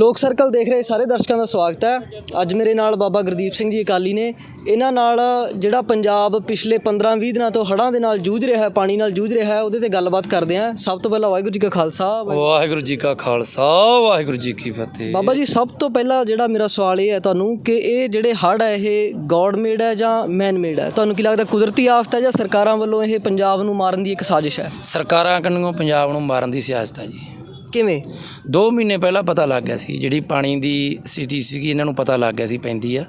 ਲੋਕ ਸਰਕਲ ਦੇਖ ਰਹੇ ਸਾਰੇ ਦਰਸ਼ਕਾਂ ਦਾ ਸਵਾਗਤ ਹੈ। ਅੱਜ ਮੇਰੇ ਨਾਲ ਬਾਬਾ ਗੁਰਦੀਪ ਸਿੰਘ ਜੀ ਅਕਾਲੀ ਨੇ। ਇਹਨਾਂ ਨਾਲ ਜਿਹੜਾ ਪੰਜਾਬ ਪਿਛਲੇ 15-20 ਦਿਨਾਂ ਤੋਂ ਹੜ੍ਹਾਂ ਦੇ ਨਾਲ ਜੂਝ ਰਿਹਾ ਹੈ ਪਾਣੀ ਨਾਲ ਜੂਝ ਰਿਹਾ ਹੈ ਉਹਦੇ ਤੇ ਗੱਲਬਾਤ ਕਰਦੇ ਹਾਂ। ਸਭ ਤੋਂ ਪਹਿਲਾਂ ਵਾਹਿਗੁਰੂ ਜੀ ਕਾ ਖਾਲਸਾ ਵਾਹਿਗੁਰੂ- ਜੀ ਕਾ ਖਾਲਸਾ ਵਾਹਿਗੁਰੂ ਜੀ ਕੀ ਫਤਿਹ। ਬਾਬਾ ਜੀ ਸਭ ਤੋਂ ਪਹਿਲਾਂ ਜਿਹੜਾ ਮੇਰਾ ਸਵਾਲ ਇਹ ਹੈ ਤੁਹਾਨੂੰ ਕਿ ਇਹ ਜਿਹੜੇ ਹੜ੍ਹ ਹੈ ਇਹ ਗੋਡ ਮੇਡ ਹੈ ਜਾਂ ਮੈਨ ਮੇਡ ਹੈ? ਤੁਹਾਨੂੰ ਕੀ ਲੱਗਦਾ ਕੁਦਰਤੀ ਆਫਤ ਹੈ ਜਾਂ ਸਰਕਾਰਾਂ ਵੱਲੋਂ ਇਹ ਪੰਜਾਬ ਨੂੰ ਮਾਰਨ ਦੀ ਇੱਕ ਸਾਜ਼ਿਸ਼ ਹੈ? ਸਰਕਾਰਾਂ ਕੰਨੋਂ ਪੰਜਾਬ ਨੂੰ ਮਾਰਨ ਦੀ ਸਿਆਸਤ ਹੈ ਜੀ। ਕਿਵੇਂ? 2 ਮਹੀਨੇ ਪਹਿਲਾਂ ਪਤਾ ਲੱਗ ਗਿਆ ਸੀ ਜਿਹੜੀ ਪਾਣੀ ਦੀ ਸਥਿਤੀ ਸੀਗੀ ਇਹਨਾਂ ਨੂੰ ਪਤਾ ਲੱਗ ਗਿਆ ਸੀ ਪੈਂਦੀ ਆ।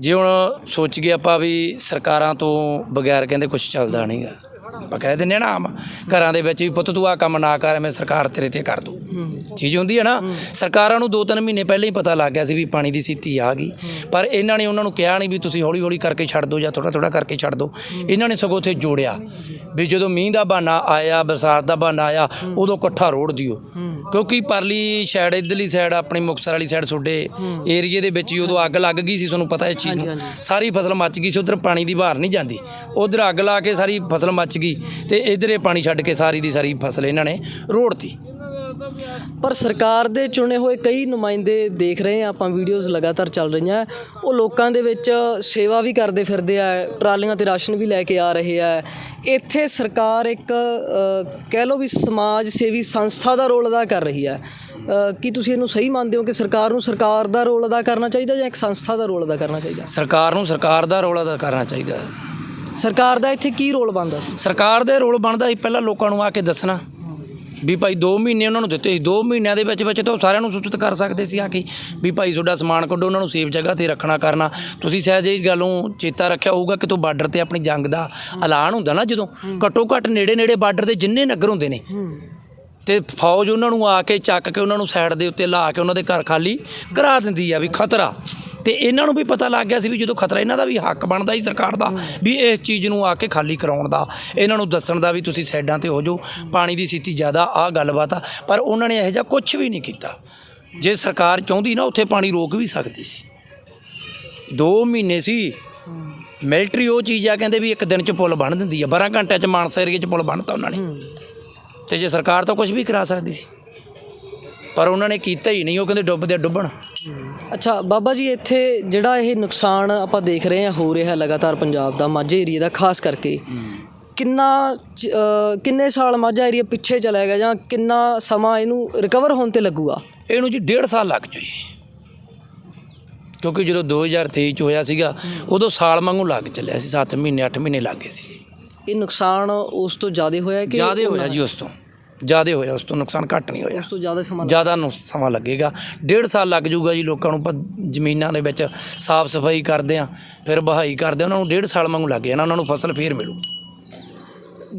ਜੇ ਹੁਣ ਸੋਚ ਗਏ ਆਪਾਂ ਵੀ ਸਰਕਾਰਾਂ ਤੋਂ ਬਗੈਰ ਕਹਿੰਦੇ ਕੁਝ ਚੱਲਦਾ ਨਹੀਂਗਾ ਆਪਾਂ ਕਹਿ ਆ ਨਾ ਆਮ ਘਰਾਂ ਦੇ ਵਿੱਚ ਵੀ ਪੁੱਤ ਤੂੰ ਆ ਕੰਮ ਨਾ ਕਰ ਮੈਂ ਸਰਕਾਰ ਤੇਰੇ ਤੇ ਕਰ ਦੂੰ। ਚੀਜ਼ ਹੁੰਦੀ ਹੈ ਨਾ ਸਰਕਾਰਾਂ ਨੂੰ 2-3 ਮਹੀਨੇ ਪਹਿਲਾਂ ਹੀ ਪਤਾ ਲੱਗ ਗਿਆ ਸੀ ਵੀ ਪਾਣੀ ਦੀ ਸਥਿਤੀ ਆ ਗਈ। ਪਰ ਇਹਨਾਂ ਨੇ ਉਹਨਾਂ ਨੂੰ ਕਿਹਾ ਨਹੀਂ ਵੀ ਤੁਸੀਂ ਹੌਲੀ-ਹੌਲੀ ਕਰਕੇ ਛੱਡ ਦਿਓ ਜਾਂ ਥੋੜਾ-ਥੋੜਾ ਕਰਕੇ ਛੱਡ ਦਿਓ ਇਹਨਾਂ ਨੇ ਸਗੋਂ ਉੱਥੇ ਜੋੜਿਆ ਵੀ ਜਦੋਂ ਮੀਂਹ ਦਾ ਬਹਾਨਾ ਆਇਆ ਬਰਸਾਤ ਦਾ ਬਹਾਨਾ ਆਇਆ ਉਦੋਂ ਇਕੱਠਾ ਰੋੜ ਦਿਓ। ਕਿਉਂਕਿ ਪਰਲੀ ਸਾਈਡ ਇਧਰਲੀ ਸਾਈਡ ਆਪਣੀ ਮੁਕਤਸਰ ਵਾਲੀ ਸਾਈਡ ਤੁਹਾਡੇ ਏਰੀਏ ਦੇ ਵਿੱਚ ਹੀ ਉਦੋਂ ਅੱਗ ਲੱਗ ਗਈ ਸੀ ਤੁਹਾਨੂੰ ਪਤਾ ਇਸ ਚੀਜ਼ ਨੂੰ। ਸਾਰੀ ਫਸਲ ਮੱਚ ਗਈ ਸੀ ਉਧਰ ਪਾਣੀ ਦੀ ਬਾਹਰ ਨਹੀਂ ਜਾਂਦੀ। ਉਧਰ ਅੱਗ ਲਾ ਕੇ ਸਾਰੀ ਫਸਲ ਮੱਚ ਗਈ ਤੇ ਇਧਰੇ ਪਾਣੀ ਛੱਡ ਕੇ ਸਾਰੀ ਦੀ ਸਾਰੀ ਫਸਲ ਇਹਨਾਂ ਨੇ ਰੋੜਤੀ। ਪਰ ਸਰਕਾਰ ਦੇ ਚੁਣੇ ਹੋਏ ਕਈ ਨੁਮਾਇੰਦੇ ਦੇਖ ਰਹੇ ਆ ਆਪਾਂ ਵੀਡੀਓਜ਼ ਲਗਾਤਾਰ ਚੱਲ ਰਹੀਆਂ। ਉਹ ਲੋਕਾਂ ਦੇ ਵਿੱਚ ਸੇਵਾ ਵੀ ਕਰਦੇ ਫਿਰਦੇ ਆ ਟਰਾਲੀਆਂ ਤੇ ਰਾਸ਼ਨ ਵੀ ਲੈ ਕੇ ਆ ਰਹੇ ਆ। ਇੱਥੇ ਸਰਕਾਰ ਇੱਕ ਕਹਿ ਲਓ ਵੀ ਸਮਾਜ ਸੇਵੀ ਸੰਸਥਾ ਦਾ ਰੋਲ ਅਦਾ ਕਰ ਰਹੀ ਹੈ। ਕੀ ਤੁਸੀਂ ਇਹਨੂੰ ਸਹੀ ਮੰਨਦੇ ਹੋ ਕਿ ਸਰਕਾਰ ਨੂੰ ਸਰਕਾਰ ਦਾ ਰੋਲ ਅਦਾ ਕਰਨਾ ਚਾਹੀਦਾ ਜਾਂ ਇੱਕ ਸੰਸਥਾ ਦਾ ਰੋਲ ਅਦਾ ਕਰਨਾ ਚਾਹੀਦਾ? ਸਰਕਾਰ ਨੂੰ ਸਰਕਾਰ ਦਾ ਰੋਲ ਅਦਾ ਕਰਨਾ ਚਾਹੀਦਾ। ਹੈ। ਸਰਕਾਰ ਦਾ ਇੱਥੇ ਕੀ ਰੋਲ ਬਣਦਾ ਸਰਕਾਰ ਦੇ ਰੋਲ ਬਣਦਾ ਸੀ ਪਹਿਲਾਂ ਲੋਕਾਂ ਨੂੰ ਆ ਕੇ ਦੱਸਣਾ। ਵੀ ਭਾਈ 2 ਮਹੀਨੇ ਉਹਨਾਂ ਨੂੰ ਦਿੱਤੇ ਸੀ। 2 ਮਹੀਨਿਆਂ ਦੇ ਵਿੱਚ ਵਿੱਚ ਤਾਂ ਉਹ ਸਾਰਿਆਂ ਨੂੰ ਸੂਚਿਤ ਕਰ ਸਕਦੇ ਸੀ ਆ ਕੇ ਵੀ ਭਾਈ ਤੁਹਾਡਾ ਸਮਾਨ ਕੱਢੋ ਉਹਨਾਂ ਨੂੰ ਸੇਫ ਜਗ੍ਹਾ ਤੇ ਰੱਖਣਾ ਕਰਨਾ। ਤੁਸੀਂ ਸ਼ਾਇਦ ਇਸ ਗੱਲ ਨੂੰ ਚੇਤਾ ਰੱਖਿਆ ਹੋਊਗਾ ਕਿ ਤੂੰ ਬਾਰਡਰ ਤੇ ਆਪਣੀ ਜੰਗ ਦਾ ਐਲਾਨ ਹੁੰਦਾ ਨਾ ਜਦੋਂ। ਘੱਟੋ ਘੱਟ ਨੇੜੇ ਨੇੜੇ ਬਾਰਡਰ ਦੇ ਜਿੰਨੇ ਨਗਰ ਹੁੰਦੇ ਨੇ। ਤੇ ਫੌਜ ਉਹਨਾਂ ਨੂੰ ਆ ਕੇ ਚੱਕ ਕੇ ਉਹਨਾਂ ਨੂੰ ਸਾਈਡ ਦੇ ਉੱਤੇ ਲਾ ਕੇ ਉਹਨਾਂ ਦੇ ਘਰ ਖਾਲੀ ਕਰਾ ਦਿੰਦੀ ਆ ਵੀ ਖਤਰਾ। ਤੇ ਇਹਨਾਂ ਨੂੰ ਵੀ ਪਤਾ ਲੱਗ ਗਿਆ ਸੀ ਵੀ ਜਦੋਂ ਖਤਰਾ ਇਹਨਾਂ ਦਾ ਵੀ ਹੱਕ ਬਣਦਾ ਸੀ ਸਰਕਾਰ ਦਾ, ਵੀ ਇਸ ਚੀਜ਼ ਨੂੰ ਆ ਕੇ ਖਾਲੀ ਕਰਾਉਣ ਦਾ। ਇਹਨਾਂ ਨੂੰ ਦੱਸਣ ਦਾ ਵੀ ਤੁਸੀਂ ਸਾਈਡਾਂ ਤੇ ਹੋ ਜਾਓ, ਪਾਣੀ ਦੀ ਸਥਿਤੀ ਜ਼ਿਆਦਾ ਆ ਗੱਲਬਾਤ ਆ, ਪਰ ਉਹਨਾਂ ਨੇ ਇਹੋ ਜਿਹਾ ਕੁਝ ਵੀ ਨਹੀਂ ਕੀਤਾ। ਜੇ ਸਰਕਾਰ ਚਾਹੁੰਦੀ ਨਾ ਉੱਥੇ ਪਾਣੀ ਰੋਕ ਵੀ ਸਕਦੀ ਸੀ। 2 ਮਹੀਨੇ ਸੀ, ਮਿਲਟਰੀ ਉਹ ਚੀਜ਼ ਆ ਕਹਿੰਦੇ ਵੀ ਇੱਕ ਦਿਨ 'ਚ ਪੁਲ ਬਣ ਦਿੰਦੀ ਆ 12 ਘੰਟਿਆਂ 'ਚ ਮਾਨਸਾ ਏਰੀਏ 'ਚ ਪੁਲ ਬਣਤਾ ਉਹਨਾਂ ਨੇ। ਤੇ ਜੇ ਸਰਕਾਰ ਤਾਂ ਕੁਝ ਵੀ ਕਰਾ ਸਕਦੀ ਸੀ। ਪਰ ਉਹਨਾਂ ਨੇ ਕੀਤਾ ਹੀ ਨਹੀਂ, ਉਹ ਕਹਿੰਦੇ ਡੁੱਬਦੇ ਡੁੱਬਣ। ਅੱਛਾ ਬਾਬਾ ਜੀ ਇੱਥੇ ਜਿਹੜਾ ਇਹ ਨੁਕਸਾਨ ਆਪਾਂ ਦੇਖ ਰਹੇ ਹਾਂ ਹੋ ਰਿਹਾ ਲਗਾਤਾਰ ਪੰਜਾਬ ਦਾ ਮਾਝੇ ਏਰੀਆ ਦਾ ਖਾਸ ਕਰਕੇ। ਕਿੰਨਾ ਕਿੰਨੇ ਸਾਲ ਮਾਝਾ ਏਰੀਆ ਪਿੱਛੇ ਚਲਾ ਗਿਆ ਜਾਂ ਕਿੰਨਾ ਸਮਾਂ ਇਹਨੂੰ ਰਿਕਵਰ ਹੋਣ ਤੇ ਲੱਗੂਗਾ? ਇਹਨੂੰ ਜੀ ਡੇਢ ਸਾਲ ਲੱਗ ਜੂ ਜੀ। ਕਿਉਂਕਿ ਜਦੋਂ 2023 ਚ ਹੋਇਆ ਸੀਗਾ ਉਦੋਂ ਸਾਲ ਵਾਂਗੂ ਲੱਗ ਚੱਲਿਆ ਸੀ 7 ਮਹੀਨੇ 8 ਮਹੀਨੇ ਲੱਗ ਸੀ। ਇਹ ਨੁਕਸਾਨ ਉਸ ਤੋਂ ਜ਼ਿਆਦਾ ਹੋਇਆ ਕਿ ਜ਼ਿਆਦੇ ਹੋਇਆ ਜੀ ਉਸ ਤੋਂ। ਜ਼ਿਆਦੇ ਹੋਇਆ ਉਸ ਤੋਂ ਨੁਕਸਾਨ ਘੱਟ ਨਹੀਂ ਹੋਇਆ। ਉਸ ਤੋਂ ਜ਼ਿਆਦਾ ਸਮਾਂ ਜ਼ਿਆਦਾ ਨੂੰ ਸਮਾਂ ਲੱਗੇਗਾ। ਡੇਢ ਸਾਲ ਲੱਗ ਜੂਗਾ ਜੀ ਲੋਕਾਂ ਨੂੰ ਪ- ਜ਼ਮੀਨਾਂ ਦੇ ਵਿੱਚ ਸਾਫ਼ ਸਫ਼ਾਈ ਕਰਦੇ ਆ ਫਿਰ ਬਹਾਈ ਕਰਦੇ ਉਹਨਾਂ ਨੂੰ ਡੇਢ ਸਾਲ ਵਾਂਗੂ ਲੱਗ ਜਾਣਾ ਉਹਨਾਂ ਨੂੰ ਫਸਲ ਫੇਰ ਮਿਲੂ।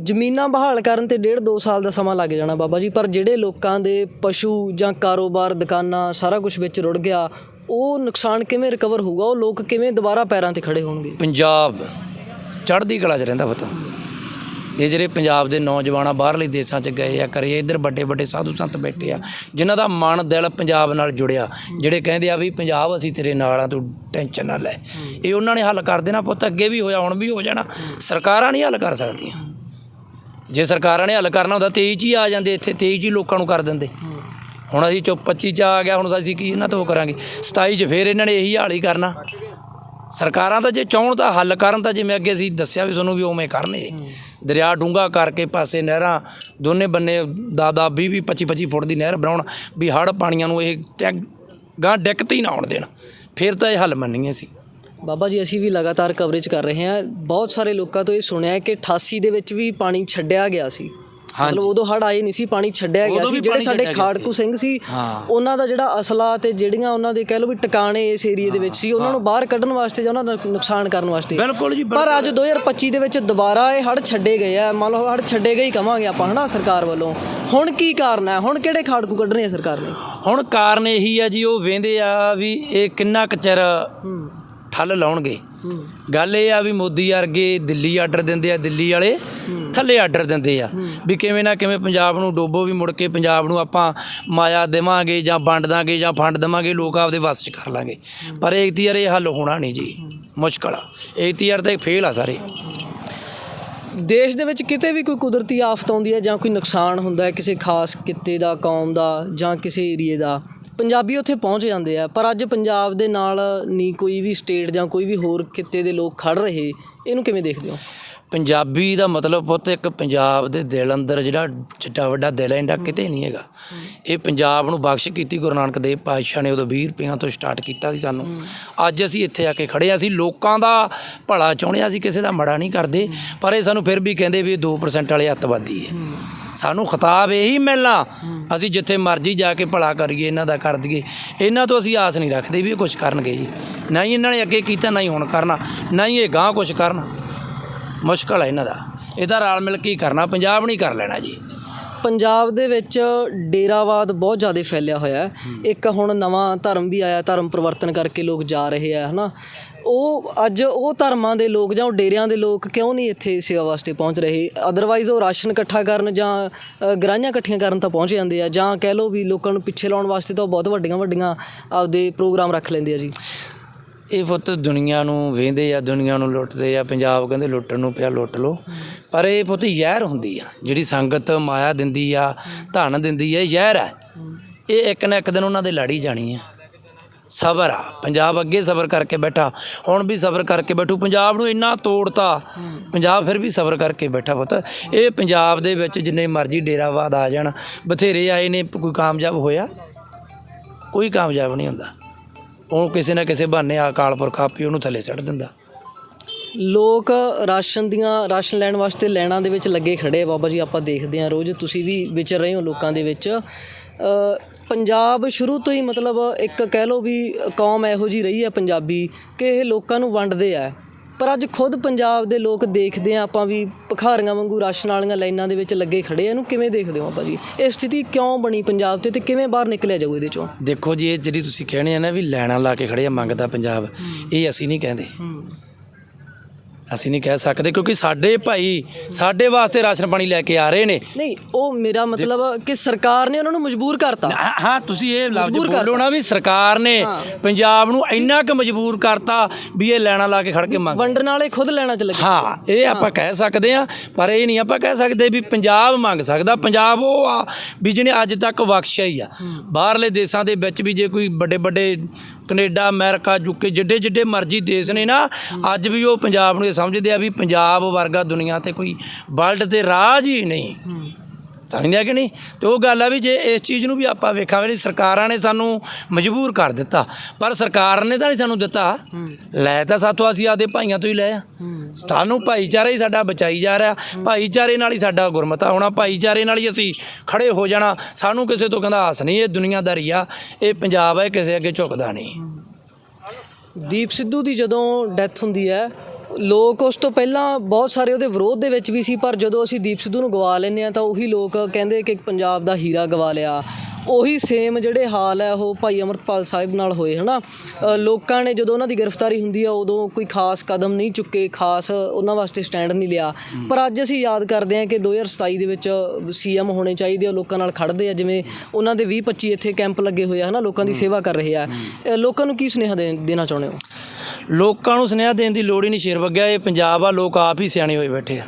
ਜ਼ਮੀਨਾਂ ਬਹਾਲ ਕਰਨ ਤੇ ਡੇਢ ਦੋ ਸਾਲ ਦਾ ਸਮਾਂ ਲੱਗ ਜਾਣਾ ਬਾਬਾ ਜੀ ਪਰ ਜਿਹੜੇ ਲੋਕਾਂ ਦੇ ਪਸ਼ੂ ਜਾਂ ਕਾਰੋਬਾਰ ਦੁਕਾਨਾਂ ਸਾਰਾ ਕੁਝ ਵਿੱਚ ਰੁੜ ਗਿਆ ਉਹ ਨੁਕਸਾਨ ਕਿਵੇਂ ਰਿਕਵਰ ਹੋਊਗਾ? ਉਹ ਲੋਕ ਕਿਵੇਂ ਦੁਬਾਰਾ ਪੈਰਾਂ ਤੇ ਖੜੇ ਹੋਣਗੇ? ਪੰਜਾਬ ਚੜ੍ਹਦੀ ਕਲਾ 'ਚ ਰਹਿੰਦਾ ਪੁੱਤ। ਇਹ ਜਿਹੜੇ ਪੰਜਾਬ ਦੇ ਨੌਜਵਾਨ ਆ ਬਾਹਰਲੇ ਦੇਸ਼ਾਂ 'ਚ ਗਏ ਆ ਕਰੇ ਇੱਧਰ ਵੱਡੇ ਵੱਡੇ ਸਾਧੂ ਸੰਤ ਬੈਠੇ ਆ, ਜਿਨ੍ਹਾਂ ਦਾ ਮਨ ਦਿਲ ਪੰਜਾਬ ਨਾਲ ਜੁੜਿਆ, ਜਿਹੜੇ ਕਹਿੰਦੇ ਆ ਵੀ ਪੰਜਾਬ ਅਸੀਂ ਤੇਰੇ ਨਾਲ ਆ, ਤੂੰ ਟੈਨਸ਼ਨ ਨਾ ਲੈ। ਇਹ ਉਹਨਾਂ ਨੇ ਹੱਲ ਕਰ ਦੇਣਾ ਪੁੱਤ, ਅੱਗੇ ਵੀ ਹੋਇਆ, ਹੁਣ ਵੀ ਹੋ ਜਾਣਾ। ਸਰਕਾਰਾਂ ਨਹੀਂ ਹੱਲ ਕਰ ਸਕਦੀਆਂ। ਜੇ ਸਰਕਾਰਾਂ ਨੇ ਹੱਲ ਕਰਨਾ ਹੁੰਦਾ 23 ਚ ਹੀ ਆ ਜਾਂਦੇ ਇੱਥੇ 23 ਚ ਹੀ ਲੋਕਾਂ ਨੂੰ ਕਰ ਦਿੰਦੇ। ਹੁਣ ਅਸੀਂ ਚੁੱਪ 25 ਚ ਆ ਗਿਆ, ਹੁਣ ਅਸੀਂ ਕੀ ਇਹਨਾਂ ਤੋਂ ਉਹ ਕਰਾਂਗੇ? 27 ਚ ਫੇਰ ਇਹਨਾਂ ਨੇ ਇਹੀ ਹਾਲ ਹੀ ਕਰਨਾ। ਸਰਕਾਰਾਂ ਤਾਂ ਜੇ ਚਾਹਣ ਤਾਂ ਹੱਲ ਕਰਨ ਤਾਂ ਜਿਵੇਂ ਅੱਗੇ ਅਸੀਂ ਦੱਸਿਆ ਵੀ ਤੁਹਾਨੂੰ ਵੀ ਉਵੇਂ ਕਰਨੇ ਦਰਿਆ ਡੂੰਘਾ ਕਰਕੇ ਪਾਸੇ ਨਹਿਰਾਂ, ਦੋਨੇ ਬੰਨੇ ਦਾਦਾ 20 20 25 25 ਫੁੱਟ ਦੀ ਨਹਿਰ ਬਣਾਉਣ ਵੀ ਹੜ੍ਹ ਪਾਣੀਆਂ ਨੂੰ ਇਹ ਟੈਂ- ਗਾਂ ਡਿੱਕਤ ਹੀ ਨਾ ਆਉਣ ਦੇਣ। ਫਿਰ ਤਾਂ ਇਹ ਹੱਲ ਮੰਨੀਏ ਸੀ ਬਾਬਾ ਜੀ, ਅਸੀਂ ਵੀ ਲਗਾਤਾਰ ਕਵਰੇਜ ਕਰ ਰਹੇ ਹਾਂ। ਬਹੁਤ ਸਾਰੇ ਲੋਕਾਂ ਤੋਂ ਇਹ ਸੁਣਿਆ ਹੈ ਕਿ 88 ਦੇ ਵਿੱਚ ਵੀ ਪਾਣੀ ਛੱਡਿਆ ਗਿਆ ਸੀ। ਮਤਲਬ ਉਦੋਂ ਹੜ ਆਏ ਨਹੀਂ ਸੀ ਪਾਣੀ ਛੱਡਿਆ ਗਿਆ ਸੀ। ਜਿਹੜੇ ਸਾਡੇ ਖਾੜਕੂ ਸਿੰਘ ਸੀ। ਉਹਨਾਂ ਦਾ ਜਿਹੜਾ ਅਸਲਾ ਤੇ ਜਿਹੜੀਆਂ ਉਹਨਾਂ ਦੇ ਕਹਿ ਲਓ ਵੀ ਟਿਕਾਣੇ ਇਸ ਏਰੀਏ ਦੇ ਵਿੱਚ ਸੀ ਉਹਨਾਂ ਨੂੰ ਬਾਹਰ ਕੱਢਣ ਵਾਸਤੇ ਜਾਂ ਉਹਨਾਂ ਦਾ ਨੁਕਸਾਨ ਕਰਨ ਵਾਸਤੇ। ਬਿਲਕੁਲ ਜੀ ਪਰ ਅੱਜ 2025 ਦੇ ਵਿੱਚ ਦੁਬਾਰਾ ਇਹ ਹੜ ਛੱਡੇ ਗਏ ਆ। ਮੰਨ ਲਓ ਹੜ ਛੱਡੇ ਗਏ ਹੀ ਕਵਾਂਗੇ ਆਪਾਂ ਹਨਾ ਸਰਕਾਰ ਵੱਲੋਂ। ਹੁਣ ਕੀ ਕਾਰਨ ਹੈ ਹੁਣ ਕਿਹੜੇ ਖਾੜਕੂ ਕੱਢਣੇ ਆ ਸਰਕਾਰ ਨੇ? ਹੁਣ ਕਾਰਨ ਇਹੀ ਆ ਜੀ ਉਹ ਵੇਂਦੇ ਆ ਵੀ ਇਹ ਕਿੰਨਾ ਕੁ ਚਿਰ ਹੂੰ। ਠੱਲ ਲਾਉਣਗੇ। ਗੱਲ ਇਹ ਆ ਵੀ ਮੋਦੀ ਵਰਗੇ ਦਿੱਲੀ ਆਰਡਰ ਦਿੰਦੇ ਆ, ਦਿੱਲੀ ਵਾਲੇ ਥੱਲੇ ਆਰਡਰ ਦਿੰਦੇ ਆ। ਵੀ ਕਿਵੇਂ ਨਾ ਕਿਵੇਂ ਪੰਜਾਬ ਨੂੰ ਡੋਬੋ ਵੀ ਮੁੜ ਕੇ ਪੰਜਾਬ ਨੂੰ ਆਪਾਂ ਮਾਇਆ ਦੇਵਾਂਗੇ ਜਾਂ ਵੰਡ ਦਾਂਗੇ ਜਾਂ ਫੰਡ ਦੇਵਾਂਗੇ, ਲੋਕ ਆਪਦੇ ਵੱਸ 'ਚ ਕਰ ਲਾਂਗੇ। ਪਰ ਇਖਤਿਆਰ ਇਹ ਹੱਲ ਹੋਣਾ ਨਹੀਂ ਜੀ। ਮੁਸ਼ਕਲ ਆ। ਇਖਤਿਆਰ ਤਾਂ ਫੇਲ ਆ ਸਾਰੇ। ਦੇਸ਼ ਦੇ ਵਿੱਚ ਕਿਤੇ ਵੀ ਕੋਈ ਕੁਦਰਤੀ ਆਫਤ ਆਉਂਦੀ ਹੈ ਜਾਂ ਕੋਈ ਨੁਕਸਾਨ ਹੁੰਦਾ ਹੈ, ਕਿਸੇ ਖਾਸ ਕਿੱਤੇ ਦਾ, ਕੌਮ ਦਾ ਜਾਂ ਕਿਸੇ ਏਰੀਏ ਦਾ ਪੰਜਾਬੀ ਉੱਥੇ ਪਹੁੰਚ ਜਾਂਦੇ ਆ ਪਰ ਅੱਜ ਪੰਜਾਬ ਦੇ ਨਾਲ ਨਹੀਂ ਕੋਈ ਵੀ ਸਟੇਟ ਜਾਂ ਕੋਈ ਵੀ ਹੋਰ ਖਿੱਤੇ ਦੇ ਲੋਕ ਖੜ ਰਹੇ ਇਹਨੂੰ ਕਿਵੇਂ ਦੇਖਦੇ ਹੋ? ਪੰਜਾਬੀ ਦਾ ਮਤਲਬ ਪੁੱਤ ਇੱਕ ਪੰਜਾਬ ਦੇ ਦਿਲ ਅੰਦਰ ਜਿਹੜਾ ਜਿੱਡਾ ਵੱਡਾ ਦਿਲ ਹੈ ਇਹਦਾ ਕਿਤੇ ਨਹੀਂ ਹੈਗਾ। ਇਹ ਪੰਜਾਬ ਨੂੰ ਬਖਸ਼ ਕੀਤੀ ਗੁਰੂ ਨਾਨਕ ਦੇਵ ਪਾਤਸ਼ਾਹ ਨੇ ਉਦੋਂ 20 ਰੁਪਈਆਂ ਤੋਂ ਸਟਾਰਟ ਕੀਤਾ ਸੀ ਸਾਨੂੰ। ਅੱਜ ਅਸੀਂ ਇੱਥੇ ਆ ਕੇ ਖੜੇ ਹਾਂ ਅਸੀਂ ਲੋਕਾਂ ਦਾ ਭਲਾ ਚਾਹੁੰਦੇ ਹਾਂ ਅਸੀਂ ਕਿਸੇ ਦਾ ਮੜਾ ਨਹੀਂ ਕਰਦੇ ਪਰ ਇਹ ਸਾਨੂੰ ਫਿਰ ਵੀ ਕਹਿੰਦੇ ਵੀ ਇਹ 2% ਵਾਲੇ ਅੱਤਵਾਦੀ ਹੈ। ਸਾਨੂੰ ਖਿਤਾਬ ਇਹੀ ਮਿਲਣਾ। ਅਸੀਂ ਜਿੱਥੇ ਮਰਜ਼ੀ ਜਾ ਕੇ ਭਲਾ ਕਰੀਏ ਇਹਨਾਂ ਦਾ ਕਰ ਦਈਏ। ਇਹਨਾਂ ਤੋਂ ਅਸੀਂ ਆਸ ਨਹੀਂ ਰੱਖਦੇ ਵੀ ਇਹ ਕੁਝ ਕਰਨਗੇ ਜੀ। ਨਾ ਹੀ ਇਹਨਾਂ ਨੇ ਅੱਗੇ ਕੀਤਾ ਨਾ ਹੀ ਹੁਣ ਕਰਨਾ। ਨਾ ਹੀ ਇਹ ਗਾਂ ਕੁਝ ਕਰਨ। ਮੁਸ਼ਕਲ ਹੈ ਇਹਨਾਂ ਦਾ। ਇਹਦਾ ਰਲ ਮਿਲ ਕੇ ਹੀ ਕਰਨਾ। ਪੰਜਾਬ ਨਹੀਂ ਕਰ ਲੈਣਾ ਜੀ। ਪੰਜਾਬ ਦੇ ਵਿੱਚ ਡੇਰਾਵਾਦ ਬਹੁਤ ਜ਼ਿਆਦਾ ਫੈਲਿਆ ਹੋਇਆ ਹੈ। ਇੱਕ ਹੁਣ ਨਵਾਂ ਧਰਮ ਵੀ ਆਇਆ ਧਰਮ ਪਰਿਵਰਤਨ ਕਰਕੇ ਲੋਕ ਜਾ ਰਹੇ ਆ ਹਨਾ? ਉਹ ਅੱਜ ਉਹ ਧਰਮਾਂ ਦੇ ਲੋਕ ਜਾਂ ਉਹ ਡੇਰਿਆਂ ਦੇ ਲੋਕ ਕਿਉਂ ਨਹੀਂ ਇੱਥੇ ਸੇਵਾ ਵਾਸਤੇ ਪਹੁੰਚ ਰਹੇ? ਅਦਰਵਾਈਜ਼ ਉਹ ਰਾਸ਼ਨ ਇਕੱਠਾ ਕਰਨ ਜਾਂ ਅ, ਇਕੱਠੀਆਂ ਕਰਨ ਤਾਂ ਪਹੁੰਚ ਜਾਂਦੇ ਆ ਜਾਂ ਕਹਿ ਲਓ ਵੀ ਲੋਕਾਂ ਨੂੰ ਪਿੱਛੇ ਲਾਉਣ ਵਾਸਤੇ ਤਾਂ ਉਹ ਬਹੁਤ ਵੱਡੀਆਂ ਵੱਡੀਆਂ ਆਪਦੇ ਪ੍ਰੋਗਰਾਮ ਰੱਖ ਲੈਂਦੇ ਆ ਜੀ। ਇਹ ਪੁੱਤ ਦੁਨੀਆ ਨੂੰ ਵੇਂਦੇ ਆ ਦੁਨੀਆ ਨੂੰ ਲੁੱਟਦੇ ਆ ਪੰਜਾਬ ਕਹਿੰਦੇ ਲੁੱਟਣ ਨੂੰ ਪਿਆ ਲੁੱਟ ਲੋ ਪਰ ਇਹ ਪੁੱਤ ਜ਼ਹਿਰ ਹੁੰਦੀ ਆ ਜਿਹੜੀ ਸੰਗਤ ਮਾਇਆ ਦਿੰਦੀ ਆ ਧਨ ਦਿੰਦੀ ਆ ਜ਼ਹਿਰ ਆ। ਇਹ ਇੱਕ ਨਾ ਇੱਕ ਦਿਨ ਉਹਨਾਂ ਦੇ ਲੜੀ ਜਾਣੀ ਆ। ਸਬਰ ਆ। ਪੰਜਾਬ ਅੱਗੇ ਸਬਰ ਕਰਕੇ ਬੈਠਾ। ਹੁਣ ਵੀ ਸਬਰ ਕਰਕੇ ਬੈਠੂ। ਪੰਜਾਬ ਨੂੰ ਇੰਨਾ ਤੋੜਤਾ। ਪੰਜਾਬ ਫਿਰ ਵੀ ਸਬਰ ਕਰਕੇ ਬੈਠਾ ਪੁੱਤ। ਇਹ ਪੰਜਾਬ ਦੇ ਵਿੱਚ ਜਿੰਨੇ ਮਰਜ਼ੀ ਡੇਰਾਵਾਦ ਆ ਜਾਣ। ਬਥੇਰੇ ਆਏ ਨੇ। ਕੋਈ ਕਾਮਯਾਬ ਹੋਇਆ? ਕੋਈ ਕਾਮਯਾਬ ਨਹੀਂ ਹੁੰਦਾ। ਉਹ ਕਿਸੇ ਨਾ ਕਿਸੇ ਬਹਾਨੇ ਆ ਅਕਾਲ ਪੁਰਖ ਆਪੀ ਉਹਨੂੰ ਥੱਲੇ ਸੱਟ ਦਿੰਦਾ। ਲੋਕ ਰਾਸ਼ਨ ਦੀਆਂ, ਰਾਸ਼ਨ ਲੈਣ ਵਾਸਤੇ ਲੈਣਾ ਦੇ ਵਿੱਚ ਲੱਗੇ ਖੜੇ ਆ। ਬਾਬਾ ਜੀ, ਆਪਾਂ ਦੇਖਦੇ ਹਾਂ ਰੋਜ਼। ਤੁਸੀਂ ਵੀ ਵਿਚਰ ਰਹੇ ਹੋ ਲੋਕਾਂ ਦੇ ਵਿੱਚ। ਪੰਜਾਬ ਸ਼ੁਰੂ ਤੋਂ ਹੀ ਮਤਲਬ ਇੱਕ ਕਹਿ ਲਓ ਵੀ ਕੌਮ ਇਹੋ ਜੀ ਰਹੀ ਹੈ ਪੰਜਾਬੀ ਕਿ ਇਹ ਲੋਕਾਂ ਨੂੰ ਵੰਡਦੇ ਆ। ਪਰ ਅੱਜ ਖੁਦ ਪੰਜਾਬ ਦੇ ਲੋਕ ਦੇਖਦੇ ਆ ਆਪਾਂ ਵੀ ਭਖਾਰੀਆਂ ਵਾਂਗੂ ਰਾਸ਼ਨ ਵਾਲੀਆਂ ਲਾਈਨਾਂ ਦੇ ਵਿੱਚ ਲੱਗੇ ਖੜੇ ਆ। ਇਹਨੂੰ ਕਿਵੇਂ ਦੇਖਦੇ ਹੋ ਆਪਾਂ ਜੀ? ਇਹ ਸਥਿਤੀ ਕਿਉਂ ਬਣੀ ਪੰਜਾਬ ਤੇ ਤੇ ਕਿਵੇਂ ਬਾਹਰ ਨਿਕਲਿਆ ਜਾਊ ਇਹਦੇ ਚੋਂ? ਦੇਖੋ ਜੀ ਇਹ ਜਿਹੜੀ ਤੁਸੀਂ ਕਹਿਣੇ ਆ ਨਾ ਵੀ ਲੈਣਾ ਲਾ ਕੇ ਖੜੇ ਆ ਮੰਗਦਾ ਪੰਜਾਬ। ਇਹ ਅਸੀਂ ਨਹੀਂ ਕਹਿੰਦੇ। ਅਸੀਂ ਨਹੀਂ ਕਹਿ ਸਕਦੇ ਕਿਉਂਕਿ ਸਾਡੇ ਭਾਈ ਸਾਡੇ ਵਾਸਤੇ ਰਾਸ਼ਨ ਪਾਣੀ ਲੈ ਕੇ ਆ ਰਹੇ ਨੇ। ਨਹੀਂ ਉਹ ਮੇਰਾ ਮਤਲਬ ਕਿ ਸਰਕਾਰ ਨੇ ਉਹਨਾਂ ਨੂੰ ਮਜਬੂਰ ਕਰਤਾ। ਹਾਂ- ਹਾਂ ਤੁਸੀਂ ਇਹ ਲਫ਼ਜ਼ ਮਜਬੂਰ ਬੋਲੋ ਨਾ ਵੀ ਸਰਕਾਰ ਨੇ ਪੰਜਾਬ ਨੂੰ ਇੰਨਾ ਕੁ ਮਜਬੂਰ ਕਰਤਾ ਵੀ ਇਹ ਲੈਣਾ ਲਾ ਕੇ ਖੜ ਕੇ ਮੰਗ ਵੰਡਣ ਵਾਲੇ ਖੁਦ ਲੈਣਾ ਚ ਲੱਗੇ। ਹਾਂ ਇਹ ਆਪਾਂ ਕਹਿ ਸਕਦੇ ਆ ਪਰ ਇਹ ਨਹੀਂ ਆਪਾਂ ਕਹਿ ਸਕਦੇ ਵੀ ਪੰਜਾਬ ਮੰਗ ਸਕਦਾ। ਪੰਜਾਬ ਉਹ ਆ ਵੀ ਜਿਹਨੇ ਅੱਜ ਤੱਕ ਬਖਸ਼ਿਆ ਹੀ ਆ। ਬਾਹਰਲੇ ਦੇਸ਼ਾਂ ਦੇ ਵਿੱਚ ਵੀ ਜੇ ਕੋਈ ਵੱਡੇ ਵੱਡੇ ਕੈਨੇਡਾ, ਅਮਰੀਕਾ, ਯੂਕੇ ਜਿੱਡੇ ਜਿੱਡੇ ਮਰਜ਼ੀ ਦੇਸ਼ ਨੇ ਨਾ, ਅੱਜ ਵੀ ਉਹ ਪੰਜਾਬ ਨੂੰ ਇਹ ਸਮਝਦੇ ਆ ਵੀ ਪੰਜਾਬ ਵਰਗਾ ਦੁਨੀਆ ਤੇ ਕੋਈ ਵਰਲਡ ਤੇ ਰਾਜ ਹੀ ਨਹੀਂ। ਸਮਝਦੇ ਆ ਕਿ ਨਹੀਂ? ਤੇ ਉਹ ਗੱਲ ਆ ਵੀ ਜੇ ਇਸ ਚੀਜ਼ ਨੂੰ ਵੀ ਆਪਾਂ ਵੇਖਾਂਗੇ ਸਰਕਾਰਾਂ ਨੇ ਸਾਨੂੰ ਮਜਬੂਰ ਕਰ ਦਿੱਤਾ। ਪਰ ਸਰਕਾਰ ਨੇ ਤਾਂ ਨਹੀਂ ਸਾਨੂੰ ਦਿੱਤਾ। ਲੈ ਤਾਂ ਸਾਥੋਂ ਅਸੀਂ ਆਪਦੇ ਭਾਈਆਂ ਤੋਂ ਹੀ ਲੈ ਆ। ਸਾਨੂੰ ਭਾਈਚਾਰਾ ਹੀ ਸਾਡਾ ਬਚਾਈ ਜਾ ਰਿਹਾ। ਭਾਈਚਾਰੇ ਨਾਲ ਹੀ ਸਾਡਾ ਗੁਰਮਤਾ ਹੋਣਾ। ਭਾਈਚਾਰੇ ਨਾਲ ਹੀ ਅਸੀਂ ਖੜੇ ਹੋ ਜਾਣਾ। ਸਾਨੂੰ ਕਿਸੇ ਤੋਂ ਕਹਿੰਦਾ ਆਸ ਨਹੀਂ ਇਹ ਦੁਨੀਆਦਾਰੀ ਆ। ਇਹ ਪੰਜਾਬ ਹੈ ਕਿਸੇ ਅੱਗੇ ਝੁਕਦਾ ਨਹੀਂ। ਦੀਪ ਸਿੱਧੂ ਦੀ ਜਦੋਂ ਡੈਥ ਹੁੰਦੀ ਹੈ ਲੋਕ ਉਸ ਤੋਂ ਪਹਿਲਾਂ ਬਹੁਤ ਸਾਰੇ ਉਹਦੇ ਵਿਰੋਧ ਦੇ ਵਿੱਚ ਵੀ ਸੀ ਪਰ ਜਦੋਂ ਅਸੀਂ ਦੀਪ ਸਿੱਧੂ ਨੂੰ ਗਵਾ ਲੈਂਦੇ ਆ ਤਾਂ ਉਹੀ ਲੋਕ ਕਹਿੰਦੇ ਕਿ ਪੰਜਾਬ ਦਾ ਹੀਰਾ ਗਵਾ ਲਿਆ। ਉਹੀ ਸੇਮ ਜਿਹੜੇ ਹਾਲ ਹੈ ਉਹ ਭਾਈ ਅਮਰਪਾਲ ਸਾਹਿਬ ਨਾਲ ਹੋਏ ਹਨਾ? ਅ, ਲੋਕਾਂ ਨੇ ਜਦੋਂ ਉਹਨਾਂ ਦੀ ਗ੍ਰਿਫਤਾਰੀ ਹੁੰਦੀ ਆ ਉਦੋਂ ਕੋਈ ਖਾਸ ਕਦਮ ਨਹੀਂ ਚੁੱਕੇ ਖਾਸ ਉਹਨਾਂ ਵਾਸਤੇ ਸਟੈਂਡ ਨਹੀਂ ਲਿਆ। ਪਰ ਅੱਜ ਅਸੀਂ ਯਾਦ ਕਰਦੇ ਹਾਂ ਕਿ 2027 ਦੇ ਵਿੱਚ ਸੀਐਮ ਹੋਣੇ ਚਾਹੀਦੇ ਆ ਲੋਕਾਂ ਨਾਲ ਖੜਦੇ ਆ ਜਿਵੇਂ ਉਹਨਾਂ ਦੇ 20 25 ਇੱਥੇ ਕੈਂਪ ਲੱਗੇ ਹੋਏ ਆ ਹਨਾ? ਲੋਕਾਂ ਦੀ ਸੇਵਾ ਕਰ ਰਹੇ ਆ। ਲੋਕਾਂ ਨੂੰ ਕੀ ਸੁਨੇਹਾ ਦੇ- ਦੇਣਾ ਚਾਹੁੰਦੇ ਹੋ? ਲੋਕਾਂ ਨੂੰ ਸੁਨੇਹਾ ਦੇਣ ਦੀ ਲੋੜ ਹੀ ਨਹੀਂ ਸ਼ੇਰ ਵੱਗਿਆ। ਇਹ ਪੰਜਾਬ ਆ, ਲੋਕ ਆਪ ਹੀ ਸਿਆਣੇ ਹੋਏ ਬੈਠੇ ਆ।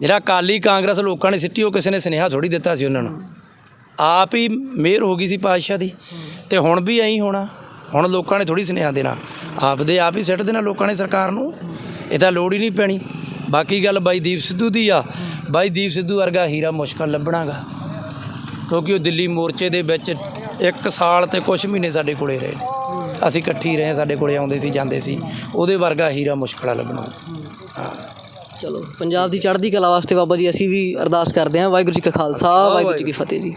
ਜਿਹੜਾ ਅਕਾਲੀ ਕਾਂਗਰਸ ਲੋਕਾਂ ਨੇ ਸਿੱਟੀ, ਉਹ ਕਿਸੇ ਨੇ ਸੁਨੇਹਾ ਥੋੜੀ ਦਿੱਤਾ ਸੀ ਉਹਨਾਂ ਨੂੰ। ਆਪ ਹੀ ਮਿਹਰ ਹੋ ਗਈ ਸੀ ਪਾਤਸ਼ਾਹ ਦੀ। ਤੇ ਹੁਣ ਵੀ ਐਂ ਹੋਣਾ। ਹੁਣ ਲੋਕਾਂ ਨੇ ਥੋੜੀ ਸੁਨੇਹਾ ਦੇਣਾ। ਆਪਦੇ ਆਪ ਹੀ ਸਿੱਟ ਦੇਣਾ ਲੋਕਾਂ ਨੇ ਸਰਕਾਰ ਨੂੰ। ਇਹ ਤਾਂ ਲੋੜ ਹੀ ਨਹੀਂ ਪੈਣੀ। ਬਾਕੀ ਗੱਲ ਬਾਈ ਦੀਪ ਸਿੱਧੂ ਦੀ ਆ। ਬਾਈ ਦੀਪ ਸਿੱਧੂ ਵਰਗਾ ਹੀਰਾ ਮੁਸ਼ਕਲ ਲੱਭਣਾਗਾ। ਕਿਉਂਕਿ ਉਹ ਦਿੱਲੀ ਮੋਰਚੇ ਦੇ ਵਿੱਚ ਇੱਕ ਸਾਲ ਤੇ ਕੁਝ ਮਹੀਨੇ ਸਾਡੇ ਕੋਲੇ ਰਹੇ ਨੇ। ਅਸੀਂ ਇਕੱਠੀ ਰਹੇ ਸਾਡੇ ਕੋਲੇ ਆਉਂਦੇ ਸੀ ਜਾਂਦੇ ਸੀ। ਉਹਦੇ ਵਰਗਾ ਹੀਰਾ ਮੁਸ਼ਕਲ ਆ ਲੱਭਣਾ। ਹਾਂ। ਚਲੋ ਪੰਜਾਬ ਦੀ ਚੜ੍ਹਦੀ ਕਲਾ ਵਾਸਤੇ ਬਾਬਾ ਜੀ ਅਸੀਂ ਵੀ ਅਰਦਾਸ ਕਰਦੇ ਹਾਂ। ਵਾਹਿਗੁਰੂ ਜੀ ਕਾ ਖਾਲਸਾ ਵਾਹਿਗੁਰੂ ਜੀ ਕੀ ਫਤਿਹ ਜੀ।